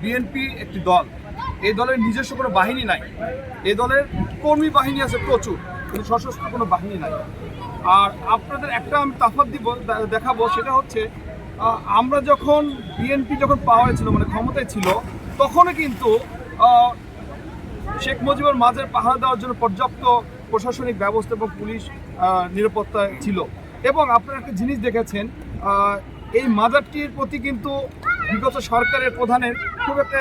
BNP একটি দল। এই দলের নিজস্ব কোনো বাহিনী নাই। এই দলের কর্মী বাহিনী আছে প্রচুর, কিন্তু সশস্ত্র কোনো বাহিনী নাই। আর আপনাদের একটা আমি তাফাত দিব দেখাবো, সেটা হচ্ছে আমরা যখন বিএনপি যখন পাওয়ারে ছিল মানে ক্ষমতায় ছিল, তখনও কিন্তু শেখ মুজিবুর মাঝের পাহারা দেওয়ার জন্য পর্যাপ্ত প্রশাসনিক ব্যবস্থা এবং পুলিশ নিরাপত্তা ছিল। এবং আপনারা একটা জিনিস দেখেছেন এই মাজারটির প্রতি কিন্তু বিগত সরকারের প্রধানের খুব একটা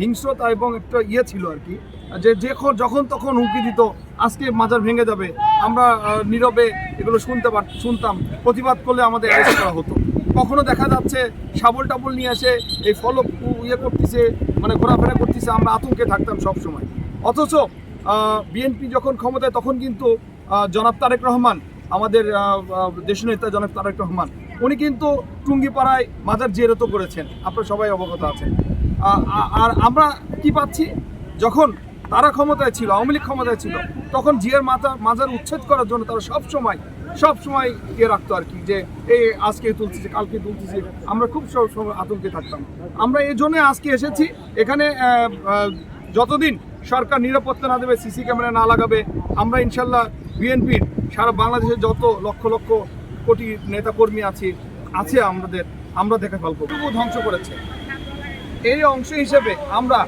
হিংস্রতা এবং একটা ইয়ে ছিল আর কি। যে যখন যখন তখন হুমকি দিত, আজকে মাজার ভেঙে যাবে, আমরা নীরবে এগুলো শুনতে পার শুনতাম। প্রতিবাদ করলে আমাদের অ্যারেস্ট করা হতো। কখনো দেখা যাচ্ছে শাবল টাবল নিয়ে এসে এই ফলক ইয়ে করতেছে মানে ঘোরাফেরা করতেছে, আমরা আতঙ্কে থাকতাম সব সময় অথচ বিএনপি যখন ক্ষমতায় তখন কিন্তু জনাব তারেক রহমান আমাদের দেশ নেতা জনাব তারেক রহমান, উনি কিন্তু টুঙ্গিপাড়ায় মাজার জিয়ারত করেছেন। আপনারা সবাই অবগত আছেন। আর আমরা কি পাচ্ছি? যখন তারা ক্ষমতায় ছিল, আওয়ামী লীগ ক্ষমতায় ছিল, তখন জিয়ার মাথা মাজার উচ্ছেদ করার জন্য তারা সব সময় সব সময় ইয়ে রাখতো আর কি, যে এই আজকে তুলতেছে, কালকে তুলতেছে। আমরা খুব সব সময় আতঙ্কে থাকতাম। আমরা এই জন্য আজকে এসেছি, এখানে যতদিন সরকার নিরাপত্তা না দেবে সিসি ক্যামেরা না লাগাবে আমরা ইনশাল্লাহ বিএনপির সারা বাংলাদেশে যত লক্ষ লক্ষ কোটি নেতাকর্মী আছে আছে আমাদের আমরা দেখে ফেলব ধ্বংস করেছে। এই অংশ হিসেবে আমরা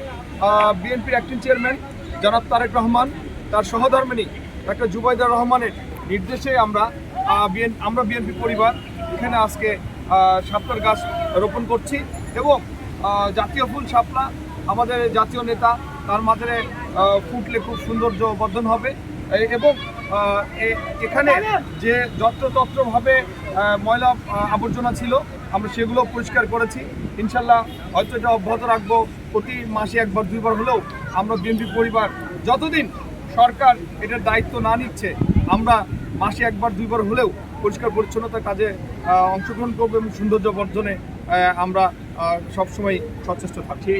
বিএনপির অ্যাক্টিং চেয়ারম্যান জনাব তারেক রহমান তার সহধর্মিনী ডাক্তার জুবাইদা রহমানের নির্দেশে আমরা BN আমরা বিএনপি পরিবার এখানে আজকে আহ, শাপলার গাছ রোপণ করছি এবং জাতীয় ফুল শাপলা আমাদের জাতীয় নেতা তার মাঝে ফুটলে খুব সৌন্দর্য বর্ধন হবে। এবং এখানে যে যত্রতত্রভাবে ময়লা আবর্জনা ছিল, আমরা সেগুলো পরিষ্কার করেছি। ইনশাল্লাহ হয়তো এটা অব্যাহত রাখব। প্রতি মাসে একবার, দুইবার হলেও আমরা বিএনপি পরিবার যতদিন সরকার এটার দায়িত্ব না নিচ্ছে, আমরা মাসে একবার, দুইবার হলেও পরিষ্কার পরিচ্ছন্নতার কাজে অংশগ্রহণ করব এবং সৌন্দর্য বর্ধনে আমরা সবসময় সচেষ্ট থাকছি।